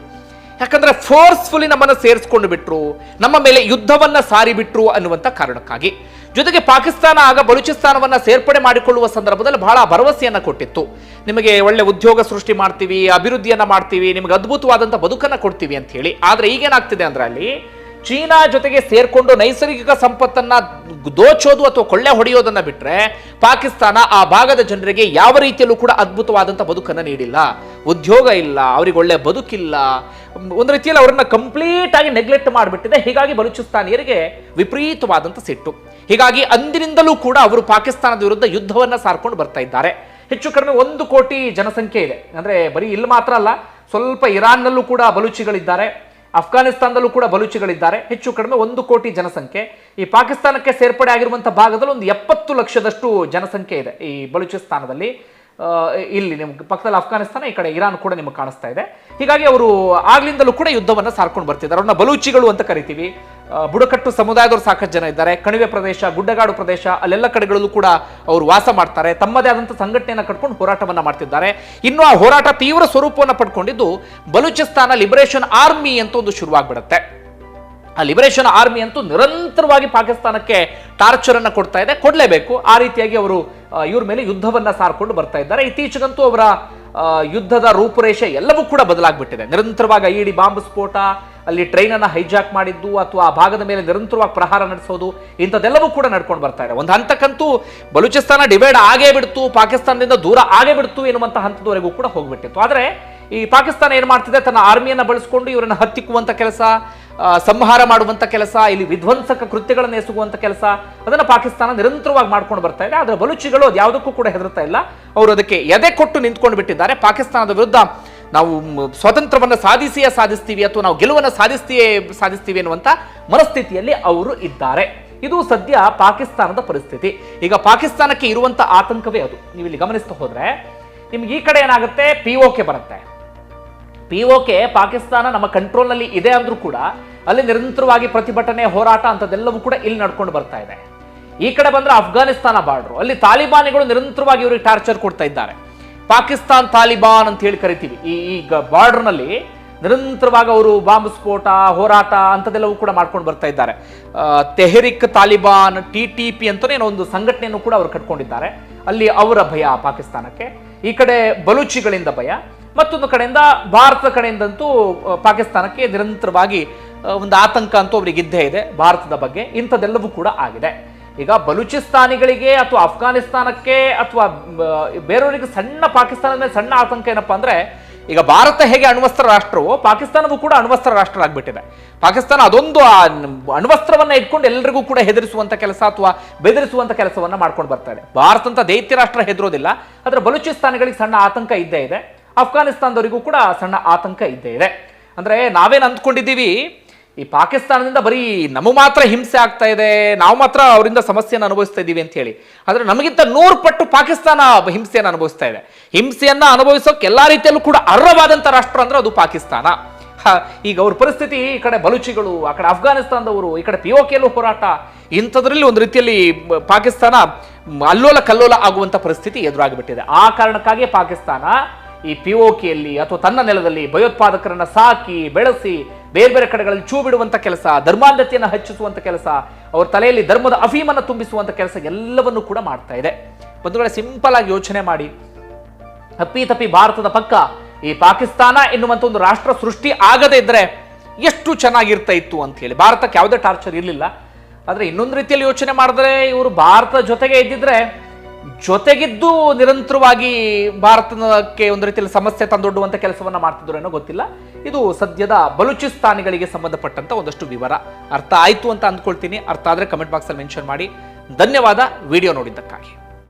ಯಾಕಂದ್ರೆ ಫೋರ್ಸ್ಫುಲಿ ನಮ್ಮನ್ನ ಸೇರಿಸ್ಕೊಂಡು ಬಿಟ್ರು, ನಮ್ಮ ಮೇಲೆ ಯುದ್ಧವನ್ನ ಸಾರಿ ಬಿಟ್ರು ಅನ್ನುವಂತ ಕಾರಣಕ್ಕಾಗಿ. ಜೊತೆಗೆ ಪಾಕಿಸ್ತಾನ ಆಗ ಬಲೂಚಿಸ್ತಾನವನ್ನ ಸೇರ್ಪಡೆ ಮಾಡಿಕೊಳ್ಳುವ ಸಂದರ್ಭದಲ್ಲಿ ಬಹಳ ಭರವಸೆಯನ್ನು ಕೊಟ್ಟಿತ್ತು. ನಿಮಗೆ ಒಳ್ಳೆ ಉದ್ಯೋಗ ಸೃಷ್ಟಿ ಮಾಡ್ತೀವಿ, ಅಭಿವೃದ್ಧಿಯನ್ನ ಮಾಡ್ತೀವಿ, ನಿಮಗೆ ಅದ್ಭುತವಾದಂಥ ಬದುಕನ್ನ ಕೊಡ್ತೀವಿ ಅಂತ ಹೇಳಿ. ಆದ್ರೆ ಈಗೇನಾಗ್ತಿದೆ ಅಂದ್ರೆ ಅಲ್ಲಿ ಚೀನಾ ಜೊತೆಗೆ ಸೇರ್ಕೊಂಡು ನೈಸರ್ಗಿಕ ಸಂಪತ್ತನ್ನ ದೋಚೋದು ಅಥವಾ ಕೊಳ್ಳೆ ಹೊಡೆಯೋದನ್ನ ಬಿಟ್ರೆ ಪಾಕಿಸ್ತಾನ ಆ ಭಾಗದ ಜನರಿಗೆ ಯಾವ ರೀತಿಯಲ್ಲೂ ಕೂಡ ಅದ್ಭುತವಾದಂಥ ಬದುಕನ್ನ ನೀಡಿಲ್ಲ. ಉದ್ಯೋಗ ಇಲ್ಲ, ಅವರಿಗೆ ಒಳ್ಳೆ ಬದುಕಿಲ್ಲ. ಒಂದು ರೀತಿಯಲ್ಲಿ ಅವರನ್ನ ಕಂಪ್ಲೀಟ್ ಆಗಿ ನೆಗ್ಲೆಕ್ಟ್ ಮಾಡಿಬಿಟ್ಟಿದೆ. ಹೀಗಾಗಿ ಬಲೂಚಿಸ್ತಾನಿಯರಿಗೆ ವಿಪರೀತವಾದಂಥ ಸಿಟ್ಟು. ಹೀಗಾಗಿ ಅಂದಿನಿಂದಲೂ ಕೂಡ ಅವರು ಪಾಕಿಸ್ತಾನದ ವಿರುದ್ಧ ಯುದ್ಧವನ್ನ ಸಾರ್ಕೊಂಡು ಬರ್ತಾ ಇದ್ದಾರೆ. ಹೆಚ್ಚು ಕಡಿಮೆ ಒಂದು ಕೋಟಿ ಜನಸಂಖ್ಯೆ ಇದೆ. ಅಂದ್ರೆ ಬರೀ ಇಲ್ಲಿ ಮಾತ್ರ ಅಲ್ಲ, ಸ್ವಲ್ಪ ಇರಾನ್ನಲ್ಲೂ ಕೂಡ ಬಲೂಚಿಗಳಿದ್ದಾರೆ. ಅಫ್ಘಾನಿಸ್ತಾನದಲ್ಲೂ ಕೂಡ ಬಲೂಚಿಗಳಿದ್ದಾರೆ. ಹೆಚ್ಚು ಕಡಿಮೆ ಒಂದು ಕೋಟಿ ಜನಸಂಖ್ಯೆ. ಈ ಪಾಕಿಸ್ತಾನಕ್ಕೆ ಸೇರ್ಪಡೆ ಆಗಿರುವಂತಹ ಭಾಗದಲ್ಲಿ ಒಂದು ಎಪ್ಪತ್ತು ಲಕ್ಷದಷ್ಟು ಜನಸಂಖ್ಯೆ ಇದೆ ಈ ಬಲೂಚಿಸ್ತಾನದಲ್ಲಿ. ಇಲ್ಲಿ ನಿಮ್ಗೆ ಪಕ್ಕದಲ್ಲಿ ಅಫ್ಘಾನಿಸ್ತಾನ ಈ ಕಡೆ ಇರಾನ್ ಕೂಡ ನಿಮಗೆ ಕಾಣಿಸ್ತಾ ಇದೆ. ಹೀಗಾಗಿ ಅವರು ಆಗ್ಲಿಂದಲೂ ಕೂಡ ಯುದ್ಧವನ್ನು ಸಾರ್ಕೊಂಡು ಬರ್ತಿದ್ದಾರೆ. ಅವ್ರನ್ನ ಬಲೂಚಿಗಳು ಅಂತ ಕರಿತೀವಿ. ಬುಡಕಟ್ಟು ಸಮುದಾಯದವರು ಸಾಕಷ್ಟು ಜನ ಇದ್ದಾರೆ. ಕಣಿವೆ ಪ್ರದೇಶ, ಗುಡ್ಡಗಾಡು ಪ್ರದೇಶ, ಅಲ್ಲೆಲ್ಲ ಕಡೆಗಳಲ್ಲೂ ಕೂಡ ಅವರು ವಾಸ ಮಾಡ್ತಾರೆ. ತಮ್ಮದೇ ಆದಂಥ ಸಂಘಟನೆಯನ್ನು ಕಟ್ಕೊಂಡು ಹೋರಾಟವನ್ನ ಮಾಡ್ತಿದ್ದಾರೆ. ಇನ್ನು ಆ ಹೋರಾಟ ತೀವ್ರ ಸ್ವರೂಪವನ್ನು ಪಡ್ಕೊಂಡಿದ್ದು ಬಲೂಚಿಸ್ತಾನ ಲಿಬರೇಷನ್ ಆರ್ಮಿ ಅಂತ ಒಂದು ಶುರುವಾಗ್ಬಿಡುತ್ತೆ. ಆ ಲಿಬರೇಷನ್ ಆರ್ಮಿ ಅಂತೂ ನಿರಂತರವಾಗಿ ಪಾಕಿಸ್ತಾನಕ್ಕೆ ಟಾರ್ಚರ್ ಅನ್ನು ಕೊಡ್ತಾ ಇದೆ. ಕೊಡಲೇಬೇಕು. ಆ ರೀತಿಯಾಗಿ ಅವರು ಇವ್ರ ಮೇಲೆ ಯುದ್ಧವನ್ನ ಸಾರ್ಕೊಂಡು ಬರ್ತಾ ಇದ್ದಾರೆ. ಇತ್ತೀಚೆಗಂತೂ ಅವರ ಯುದ್ಧದ ರೂಪುರೇಷೆ ಎಲ್ಲವೂ ಕೂಡ ಬದಲಾಗ್ಬಿಟ್ಟಿದೆ. ನಿರಂತರವಾಗಿ ಐ ಇಡಿ ಬಾಂಬ್ ಸ್ಫೋಟ, ಅಲ್ಲಿ ಟ್ರೈನ್ ಅನ್ನ ಹೈಜಾಕ್ ಮಾಡಿದ್ದು, ಅಥವಾ ಆ ಭಾಗದ ಮೇಲೆ ನಿರಂತರವಾಗಿ ಪ್ರಹಾರ ನಡೆಸೋದು, ಇಂಥದ್ದೆಲ್ಲವೂ ಕೂಡ ನಡ್ಕೊಂಡು ಬರ್ತಾ ಇದೆ. ಒಂದು ಹಂತಕ್ಕಂತೂ ಬಲೂಚಿಸ್ತಾನ ಡಿವೈಡ್ ಆಗೇ ಬಿಡ್ತು, ಪಾಕಿಸ್ತಾನದಿಂದ ದೂರ ಆಗೇ ಬಿಡ್ತು ಎನ್ನುವಂಥ ಹಂತದವರೆಗೂ ಕೂಡ ಹೋಗ್ಬಿಟ್ಟಿತ್ತು. ಆದರೆ ಈ ಪಾಕಿಸ್ತಾನ ಏನು ಮಾಡ್ತಿದೆ? ತನ್ನ ಆರ್ಮಿಯನ್ನು ಬಳಸ್ಕೊಂಡು ಇವರನ್ನ ಹತ್ತಿಕ್ಕುವಂತ ಕೆಲಸ ಸಂಹಾರ ಮಾಡುವಂಥ ಕೆಲಸ, ಇಲ್ಲಿ ವಿಧ್ವಂಸಕ ಕೃತ್ಯಗಳನ್ನು ಎಸಗುವಂಥ ಕೆಲಸ, ಅದನ್ನು ಪಾಕಿಸ್ತಾನ ನಿರಂತರವಾಗಿ ಮಾಡ್ಕೊಂಡು ಬರ್ತಾ ಇದೆ. ಆದರೆ ಬಲುಚಿಗಳು ಅದು ಯಾವುದಕ್ಕೂ ಕೂಡ ಹೆದರ್ತಾ ಇಲ್ಲ. ಅವರು ಅದಕ್ಕೆ ಎದೆ ಕೊಟ್ಟು ನಿಂತ್ಕೊಂಡು ಬಿಟ್ಟಿದ್ದಾರೆ. ಪಾಕಿಸ್ತಾನದ ವಿರುದ್ಧ ನಾವು ಸ್ವಾತಂತ್ರ್ಯವನ್ನು ಸಾಧಿಸಿಯೇ ಸಾಧಿಸ್ತೀವಿ ಅಥವಾ ನಾವು ಗೆಲುವನ್ನು ಸಾಧಿಸ್ತೀಯೇ ಸಾಧಿಸ್ತೀವಿ ಅನ್ನುವಂಥ ಮನಸ್ಥಿತಿಯಲ್ಲಿ ಅವರು ಇದ್ದಾರೆ. ಇದು ಸದ್ಯ ಪಾಕಿಸ್ತಾನದ ಪರಿಸ್ಥಿತಿ. ಈಗ ಪಾಕಿಸ್ತಾನಕ್ಕೆ ಇರುವಂಥ ಆತಂಕವೇ ಅದು. ನೀವು ಇಲ್ಲಿ ಗಮನಿಸ್ತಾ ಹೋದರೆ, ನಿಮ್ಗೆ ಈ ಕಡೆ ಏನಾಗುತ್ತೆ? ಪಿ ಓಕೆ ಬರುತ್ತೆ. ಪಿ ಕೆ ಪಾಕಿಸ್ತಾನ ನಮ್ಮ ಕಂಟ್ರೋಲ್ನಲ್ಲಿ ಇದೆ ಅಂದ್ರೂ ಕೂಡ ಅಲ್ಲಿ ನಿರಂತರವಾಗಿ ಪ್ರತಿಭಟನೆ, ಹೋರಾಟ ಅಂತದೆಲ್ಲವೂ ಕೂಡ ಇಲ್ಲಿ ನಡ್ಕೊಂಡು ಬರ್ತಾ ಇದೆ. ಈ ಕಡೆ ಬಂದ್ರೆ ಅಫ್ಘಾನಿಸ್ತಾನ ಬಾರ್ಡ್ರು. ಅಲ್ಲಿ ತಾಲಿಬಾನಿಗಳು ನಿರಂತರವಾಗಿ ಇವರಿಗೆ ಟಾರ್ಚರ್ ಕೊಡ್ತಾ ಇದ್ದಾರೆ. ಪಾಕಿಸ್ತಾನ್ ತಾಲಿಬಾನ್ ಅಂತ ಹೇಳಿ ಕರಿತೀವಿ. ಈ ಈಗ ಬಾರ್ಡರ್ನಲ್ಲಿ ನಿರಂತರವಾಗಿ ಅವರು ಬಾಂಬ್ ಸ್ಫೋಟ, ಹೋರಾಟ ಅಂಥದ್ದೆಲ್ಲವೂ ಕೂಡ ಮಾಡ್ಕೊಂಡು ಬರ್ತಾ ಇದ್ದಾರೆ. Tehrik Taliban T T P ಅಂತಲೇ ಒಂದು ಸಂಘಟನೆಯನ್ನು ಕೂಡ ಅವರು ಕಟ್ಕೊಂಡಿದ್ದಾರೆ. ಅಲ್ಲಿ ಅವರ ಭಯ ಪಾಕಿಸ್ತಾನಕ್ಕೆ. ಈ ಕಡೆ ಬಲೂಚಿಗಳಿಂದ ಭಯ. ಮತ್ತೊಂದು ಕಡೆಯಿಂದ ಭಾರತದ ಕಡೆಯಿಂದಂತೂ ಪಾಕಿಸ್ತಾನಕ್ಕೆ ನಿರಂತರವಾಗಿ ಒಂದು ಆತಂಕ ಅಂತೂ ಅವರಿಗೆ ಇದ್ದೇ ಇದೆ, ಭಾರತದ ಬಗ್ಗೆ. ಇಂಥದ್ದೆಲ್ಲವೂ ಕೂಡ ಆಗಿದೆ. ಈಗ ಬಲೂಚಿಸ್ತಾನಿಗಳಿಗೆ ಅಥವಾ ಅಫ್ಘಾನಿಸ್ತಾನಕ್ಕೆ ಅಥವಾ ಬೇರೆಯವರಿಗೆ ಸಣ್ಣ ಪಾಕಿಸ್ತಾನದ ಮೇಲೆ ಸಣ್ಣ ಆತಂಕ ಏನಪ್ಪಾ ಅಂದರೆ, ಈಗ ಭಾರತ ಹೇಗೆ ಅಣ್ವಸ್ತ್ರ ರಾಷ್ಟ್ರವೋ, ಪಾಕಿಸ್ತಾನವೂ ಕೂಡ ಅಣ್ವಸ್ತ್ರ ರಾಷ್ಟ್ರ ಆಗ್ಬಿಟ್ಟಿದೆ ಪಾಕಿಸ್ತಾನ ಅದೊಂದು ಅಣ್ವಸ್ತ್ರವನ್ನ ಇಟ್ಕೊಂಡು ಎಲ್ಲರಿಗೂ ಕೂಡ ಹೆದರಿಸುವಂತ ಕೆಲಸ ಅಥವಾ ಬೆದರಿಸುವಂಥ ಕೆಲಸವನ್ನ ಮಾಡ್ಕೊಂಡು ಬರ್ತಾ ಇದೆ. ಭಾರತ ಅಂತ ದೈತ್ಯ ರಾಷ್ಟ್ರ ಹೆದರೋದಿಲ್ಲ. ಆದರೆ ಬಲೂಚಿಸ್ತಾನಿಗಳಿಗೆ ಸಣ್ಣ ಆತಂಕ ಇದ್ದೇ ಇದೆ. ಅಫ್ಘಾನಿಸ್ತಾನದವರಿಗೂ ಕೂಡ ಸಣ್ಣ ಆತಂಕ ಇದ್ದೇ ಇದೆ. ಅಂದರೆ ನಾವೇನು ಅಂದ್ಕೊಂಡಿದ್ದೀವಿ, ಈ ಪಾಕಿಸ್ತಾನದಿಂದ ಬರೀ ನಮಗೆ ಮಾತ್ರ ಹಿಂಸೆ ಆಗ್ತಾ ಇದೆ, ನಾವು ಮಾತ್ರ ಅವರಿಂದ ಸಮಸ್ಯೆಯನ್ನು ಅನುಭವಿಸ್ತಾ ಇದ್ದೀವಿ ಅಂತ ಹೇಳಿ. ಆದರೆ ನಮಗಿಂತ ನೂರು ಪಟ್ಟು ಪಾಕಿಸ್ತಾನ ಹಿಂಸೆಯನ್ನು ಅನುಭವಿಸ್ತಾ ಇದೆ. ಹಿಂಸೆಯನ್ನು ಅನುಭವಿಸೋಕೆ ಎಲ್ಲ ರೀತಿಯಲ್ಲೂ ಕೂಡ ಅರ್ಹವಾದಂಥ ರಾಷ್ಟ್ರ ಅಂದರೆ ಅದು ಪಾಕಿಸ್ತಾನ. ಈಗ ಅವ್ರ ಪರಿಸ್ಥಿತಿ ಈ ಕಡೆ ಬಲೂಚಿಗಳು, ಆ ಕಡೆ ಅಫ್ಘಾನಿಸ್ತಾನದವರು ಈ ಕಡೆ ಪಿ ಒ ಹೋರಾಟ, ಇಂಥದ್ರಲ್ಲಿ ಒಂದು ರೀತಿಯಲ್ಲಿ ಪಾಕಿಸ್ತಾನ ಅಲ್ಲೋಲ ಕಲ್ಲೋಲ ಆಗುವಂಥ ಪರಿಸ್ಥಿತಿ ಎದುರಾಗಿಬಿಟ್ಟಿದೆ. ಆ ಕಾರಣಕ್ಕಾಗಿ ಪಾಕಿಸ್ತಾನ ಈ ಪಿ ಒ ಕೆಯಲ್ಲಿ ಅಥವಾ ತನ್ನ ನೆಲದಲ್ಲಿ ಭಯೋತ್ಪಾದಕರನ್ನ ಸಾಕಿ, ಬೆಳೆಸಿ, ಬೇರೆ ಬೇರೆ ಕಡೆಗಳಲ್ಲಿ ಚೂ ಬಿಡುವಂಥ ಕೆಲಸ, ಧರ್ಮಾಂಧತೆಯನ್ನು ಹೆಚ್ಚಿಸುವಂತ ಕೆಲಸ, ಅವ್ರ ತಲೆಯಲ್ಲಿ ಧರ್ಮದ ಅಫೀಮನ್ನು ತುಂಬಿಸುವಂತ ಕೆಲಸ ಎಲ್ಲವನ್ನು ಕೂಡ ಮಾಡ್ತಾ ಇದೆ. ಬಂಧುಗಳೇ ಸಿಂಪಲ್ ಆಗಿ ಯೋಚನೆ ಮಾಡಿ. ತಪ್ಪಿ ತಪ್ಪಿ ಭಾರತದ ಪಕ್ಕ ಈ ಪಾಕಿಸ್ತಾನ ಎನ್ನುವಂಥ ಒಂದು ರಾಷ್ಟ್ರ ಸೃಷ್ಟಿ ಆಗದೇ ಇದ್ರೆ ಎಷ್ಟು ಚೆನ್ನಾಗಿರ್ತಾ ಇತ್ತು ಅಂತ ಹೇಳಿ. ಭಾರತಕ್ಕೆ ಯಾವುದೇ ಟಾರ್ಚರ್ ಇರಲಿಲ್ಲ. ಆದ್ರೆ ಇನ್ನೊಂದು ರೀತಿಯಲ್ಲಿ ಯೋಚನೆ ಮಾಡಿದ್ರೆ ಇವರು ಭಾರತದ ಜೊತೆಗೆ ಇದ್ದಿದ್ರೆ ಜೊತೆಗಿದ್ದು ನಿರಂತರವಾಗಿ ಭಾರತಕ್ಕೆ ಒಂದು ರೀತಿಯಲ್ಲಿ ಸಮಸ್ಯೆ ತಂದೊಡ್ಡುವಂತ ಕೆಲಸವನ್ನ ಮಾಡ್ತಿದ್ರು ಏನೋ ಗೊತ್ತಿಲ್ಲ. ಇದು ಸದ್ಯದ ಬಲೂಚಿಸ್ತಾನಿಗಳಿಗೆ ಸಂಬಂಧಪಟ್ಟಂತ ಒಂದಷ್ಟು ವಿವರ. ಅರ್ಥ ಆಯ್ತು ಅಂತ ಅಂದ್ಕೊಳ್ತೀನಿ. ಅರ್ಥ ಆದ್ರೆ ಕಮೆಂಟ್ ಬಾಕ್ಸಲ್ಲಿ ಮೆನ್ಷನ್ ಮಾಡಿ. ಧನ್ಯವಾದ. ವಿಡಿಯೋ ನೋಡಿದ್ದಕ್ಕಾಗಿ.